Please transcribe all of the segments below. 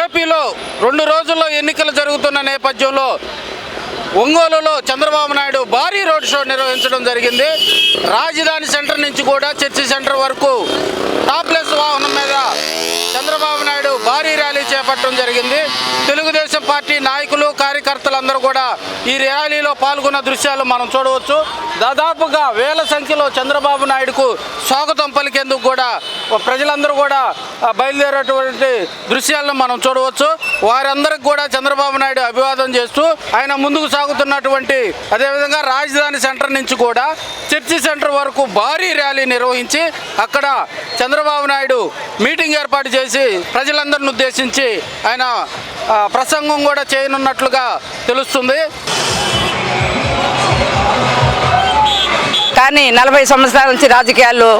ఏపీలో రెండు రోజుల్లో ఎన్నికలు జరుగుతున్న నేపథ్యంలో ఒంగోలులో చంద్రబాబు నాయుడు భారీ రోడ్ షో నిర్వహించడం జరిగింది. రాజధాని సెంటర్ నుంచి కూడా చర్చి సెంటర్ వరకు టాప్లెస్ వాహనం మీద చంద్రబాబు నాయుడు భారీ ర్యాలీ చేపట్టడం జరిగింది. తెలుగుదేశం పార్టీ నాయకులు కార్యకర్తలందరూ కూడా ఈ ర్యాలీలో పాల్గొన్న దృశ్యాలు మనం చూడవచ్చు. దాదాపుగా వేల సంఖ్యలో చంద్రబాబు నాయుడుకు స్వాగతం పలికేందుకు కూడా ప్రజలందరూ కూడా బయలుదేరేటువంటి దృశ్యాలను మనం చూడవచ్చు. వారందరికి కూడా చంద్రబాబు నాయుడు అభివాదం చేస్తూ ఆయన ముందుకు సాగుతున్నటువంటి అదేవిధంగా రాజధాని సెంటర్ నుంచి కూడా చర్చి సెంటర్ వరకు భారీ ర్యాలీ నిర్వహించి అక్కడ చంద్రబాబు నాయుడు మీటింగ్ ఏర్పాటు చేసి ప్రజలందరూ ప్రజలందరిని ఉద్దేశించి ఆయన ప్రసంగం కూడా చేయనున్నట్లుగా తెలుస్తుంది. కానీ నలభై సంవత్సరాల నుంచి రాజకీయాల్లో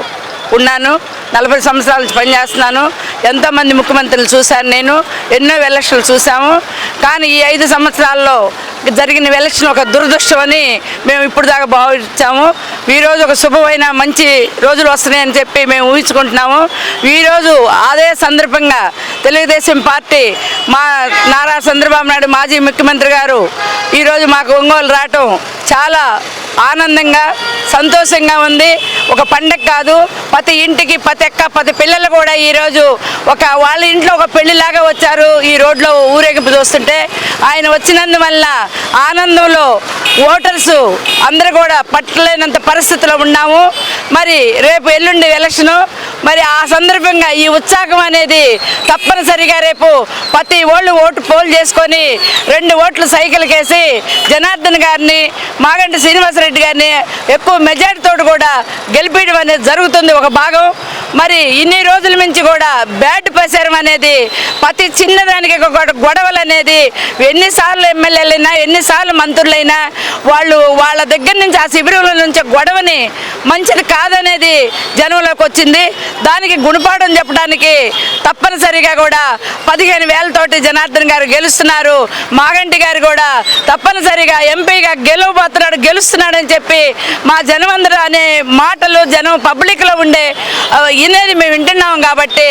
ఉన్నాను. నలభై సంవత్సరాల నుంచి పనిచేస్తున్నాను. ఎంతోమంది ముఖ్యమంత్రులు చూశాను నేను ఎన్నో ఎలక్షన్లు చూసాము కానీ ఈ ఐదు సంవత్సరాల్లో జరిగిన ఎలక్షన్ ఒక దురదృష్టమని మేము ఇప్పుడు దాకా భావించాము. ఈరోజు ఒక శుభమైన మంచి రోజులు వస్తున్నాయని చెప్పి మేము ఊహించుకుంటున్నాము. ఈరోజు అదే సందర్భంగా తెలుగుదేశం పార్టీ మా నారా చంద్రబాబు నాయుడు మాజీ ముఖ్యమంత్రి గారు ఈరోజు మాకు ఒంగోలు రావటం చాలా ఆనందంగా సంతోషంగా ఉంది. ఒక పండగ కాదు ప్రతి ఇంటికి ప్రతి అక్క ప్రతి పిల్లలు కూడా ఈరోజు ఒక వాళ్ళ ఇంట్లో ఒక పెళ్ళిలాగా వచ్చారు ఈ రోడ్లో ఊరేగింపు చూస్తుంటే. ఆయన వచ్చినందువల్ల ఆనందంలో ఓటర్స్ అందరూ కూడా పట్టలేనంత పరిస్థితిలో ఉన్నాము. మరి రేపు ఎల్లుండి ఎలక్షను మరి ఆ సందర్భంగా ఈ ఉత్సాహం అనేది తప్పనిసరిగా రేపు ప్రతి ఓళ్ళు ఓటు పోల్ చేసుకొని రెండు ఓట్లు సైకిల్కేసి జనార్దన్ గారిని మాగంటి శ్రీనివాసరెడ్డి గారిని ఎక్కువ మెజార్టీతో కూడా గెలిపించడం అనేది జరుగుతుంది ఒక భాగం. మరి ఇన్ని రోజుల నుంచి కూడా బ్యాట్ ప్రచారం అనేది ప్రతి చిన్నదానికి ఒక గొడ- గొడవలు అనేది ఎన్నిసార్లు ఎమ్మెల్యేలైనా ఎన్నిసార్లు మంత్రులైనా వాళ్ళు వాళ్ళ దగ్గర నుంచి ఆ శిబిరంలో నుంచి గొడవని మంచిది కాదనేది జనంలోకి వచ్చింది. దానికి గుణపాఠం చెప్పడానికి తప్పనిసరిగా కూడా పదిహేను వేలతోటి జనార్దన్ గారు గెలుస్తున్నారు. మాగంటి గారు కూడా తప్పనిసరిగా ఎంపీగా గెలవబోతున్నాడు గెలుస్తున్నాడని చెప్పి మా జనమందరూ అనే మాటలు జనం పబ్లిక్లో ఉండే ఆ, మేము వింటున్నాం కాబట్టి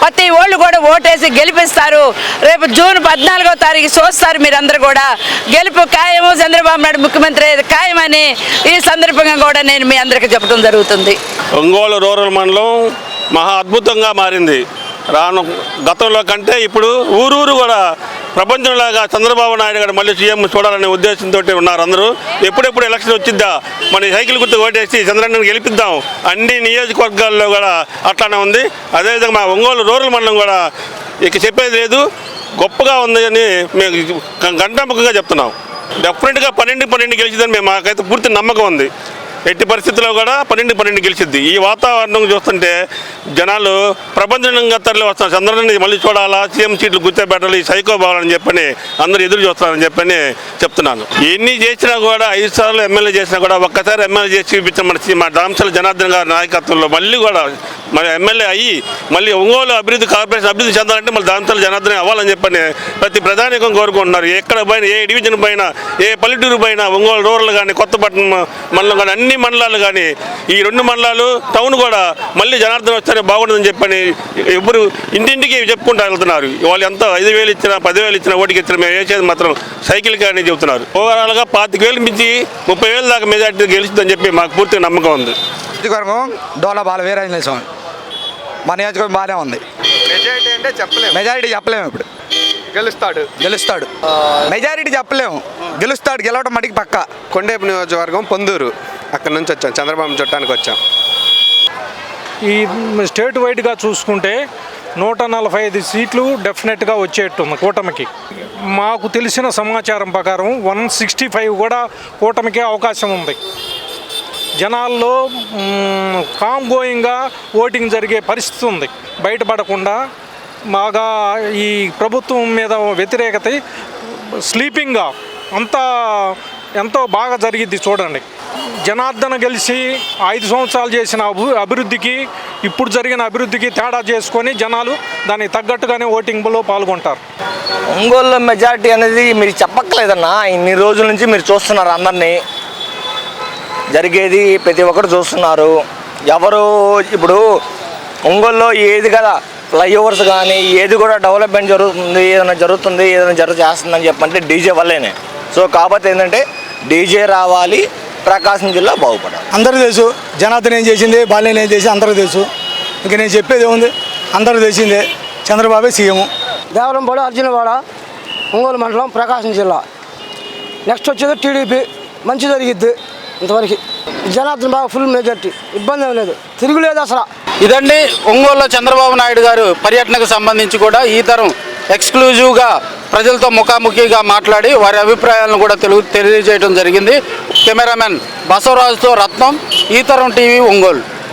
ప్రతి ఓళ్ళు కూడా ఓటేసి గెలిపిస్తారు. రేపు జూన్ పద్నాలుగో తారీఖు చూస్తారు మీరందరూ కూడా. గెలుపు ఖాయము చంద్రబాబు నాయుడు ముఖ్యమంత్రి ఖాయమని ఈ సందర్భంగా కూడా నేను మీ అందరికీ చెప్పడం జరుగుతుంది. ఒంగోలు రూరల్ మండలం మహా అద్భుతంగా మారింది. రాను గతంలో కంటే ఇప్పుడు ఊరూరు కూడా ప్రపంచంలాగా చంద్రబాబు నాయుడు గారు మళ్ళీ సీఎం చూడాలనే ఉద్దేశంతో ఉన్నారు అందరూ. ఎప్పుడెప్పుడు ఎలక్షన్ వచ్చిద్దా? మన సైకిల్ గుర్తు ఓటేసి చంద్రబాబు గెలిపిద్దాం. అన్ని నియోజకవర్గాల్లో కూడా అట్లానే ఉంది. అదేవిధంగా మా ఒంగోలు రూరల్ మండలం కూడా ఇక చెప్పేది లేదు. గొప్పగా ఉంది అని మేము గంటాముఖంగా చెప్తున్నాం. డెఫినెట్గా పన్నెండు పన్నెండు గెలిచిందని మేము మాకైతే పూర్తి నమ్మకం ఉంది. ఎట్టి పరిస్థితుల్లో కూడా పన్నెండు పన్నెండు గెలిచిద్ది. ఈ వాతావరణం చూస్తుంటే జనాలు ప్రపంచంగా తరలి వస్తున్నారు. చంద్రుడిని మళ్ళీ చూడాలా? సీఎం సీట్లు గుర్తుపెట్టాలి ఈ సైకో బావాలని చెప్పని అందరూ ఎదురు చూస్తారని చెప్పని చెప్తున్నాను. ఎన్ని చేసినా కూడా ఐదు సార్లు ఎమ్మెల్యే చేసినా కూడా ఒక్కసారి ఎమ్మెల్యే చేసి చూపించాం మన సి- మా దాంసల జనార్దన్ గారి నాయకత్వంలో మళ్ళీ కూడా మరి ఎమ్మెల్యే అయ్యి మళ్ళీ ఒంగోలు అభివృద్ధి కార్పొరేషన్ అభివృద్ధి చెందాలంటే మళ్ళీ దాంతో జనార్దన అవ్వాలని చెప్పని ప్రతి ప్రధానికం కోరుకుంటున్నారు. ఎక్కడ పైన ఏ డివిజన్ పైన ఏ పల్లెటూరు పైన ఒంగోలు రూరల్ కానీ కొత్తపట్నం మండలం కానీ అన్ని మండలాలు కానీ ఈ రెండు మండలాలు టౌన్ కూడా మళ్ళీ జనార్దన్ వస్తేనే బాగుంటుందని చెప్పని ఎవరు ఇంటింటికి చెప్పుకుంటూ వెళ్తున్నారు. వాళ్ళు ఎంత ఐదు వేలు ఇచ్చినా పదివేలు ఇచ్చినా ఓటుకి ఇచ్చినా మేము వేసేది మాత్రం సైకిల్ కానీ చెబుతున్నారు. ఓవరాల్గా పాతిక వేలు మించి ముప్పై వేలు దాకా మెజార్టీ గెలుస్తుందని చెప్పి మాకు పూర్తిగా నమ్మకం ఉంది. నియోజకవర్గం డోలా బాల వీరాంజనేయ స్వామి. మా నియోజకవర్గం బాగానే ఉంది. మెజారిటీ అంటే చెప్పలేము. మెజారిటీ చెప్పలేము ఇప్పుడు. గెలుస్తాడు. గెలుస్తాడు. మెజారిటీ చెప్పలేము. గెలుస్తాడు గెలవడం మటుకు పక్క. కొండేపు నియోజకవర్గం పొందూరు. అక్కడ నుంచి వచ్చాం చంద్రబాబు చుట్టానికి వచ్చాం. ఈ స్టేట్ వైడ్గా చూసుకుంటే నూట నలభై ఐదు సీట్లు డెఫినెట్గా వచ్చేట్టుంది కూటమికి. మాకు తెలిసిన సమాచారం ప్రకారం వన్ సిక్స్టీ ఫైవ్ కూడా కూటమికే అవకాశం ఉంది. జనాల్లో కామ్ గోయింగ్గా ఓటింగ్ జరిగే పరిస్థితి ఉంది. బయటపడకుండా బాగా ఈ ప్రభుత్వం మీద వ్యతిరేకత స్లీపింగ్గా అంతా ఎంతో బాగా జరిగిద్ది చూడండి. జనార్దన గెలిచి ఐదు సంవత్సరాలు చేసిన అభి అభివృద్ధికి ఇప్పుడు జరిగిన అభివృద్ధికి తేడా చేసుకొని జనాలు దానికి తగ్గట్టుగానే ఓటింగ్లో పాల్గొంటారు. ఒంగోలు మెజారిటీ అనేది మీరు చెప్పక్కలేదన్నా ఇన్ని రోజుల నుంచి మీరు చూస్తున్నారు అందరినీ. జరిగేది ప్రతి ఒక్కరు చూస్తున్నారు. ఎవరు ఇప్పుడు ఒంగోలులో ఏది కదా ఫ్లైఓవర్స్ కానీ ఏది కూడా డెవలప్మెంట్ జరుగుతుంది ఏదైనా జరుగుతుంది ఏదైనా జరుగు చేస్తుందని చెప్పంటే డీజే వల్లేనే. సో కాకపోతే ఏంటంటే డీజే రావాలి ప్రకాశం జిల్లా బాగుపడాలి. అందరూ తెలుసు జనార్దన్ ఏం చేసింది బాల్యం ఏం చేసి అందరూ తెలుసు. ఇంక నేను చెప్పేది ఏముంది? అందరూ తెలిసిందే చంద్రబాబే సీఎం. దేవరంపాడు అర్జునవాడ ఒంగోలు మండలం ప్రకాశం జిల్లా. నెక్స్ట్ వచ్చేది టీడీపీ మంచి జరిగిద్ది ఇంతవరకు. జనార్దన్ బాగా ఫుల్ మెజార్టీ ఇబ్బంది ఏం లేదు తిరుగులేదు అసలు. ఇదండి ఒంగోలులో చంద్రబాబు నాయుడు గారు పర్యటనకు సంబంధించి కూడా ఈ తరం ఎక్స్క్లూజివ్గా ప్రజలతో ముఖాముఖిగా మాట్లాడి వారి అభిప్రాయాలను కూడా తెలు తెలియజేయడం జరిగింది. కెమెరామెన్ బసవరాజుతో రత్నం ఈతరం టీవీ ఒంగోలు.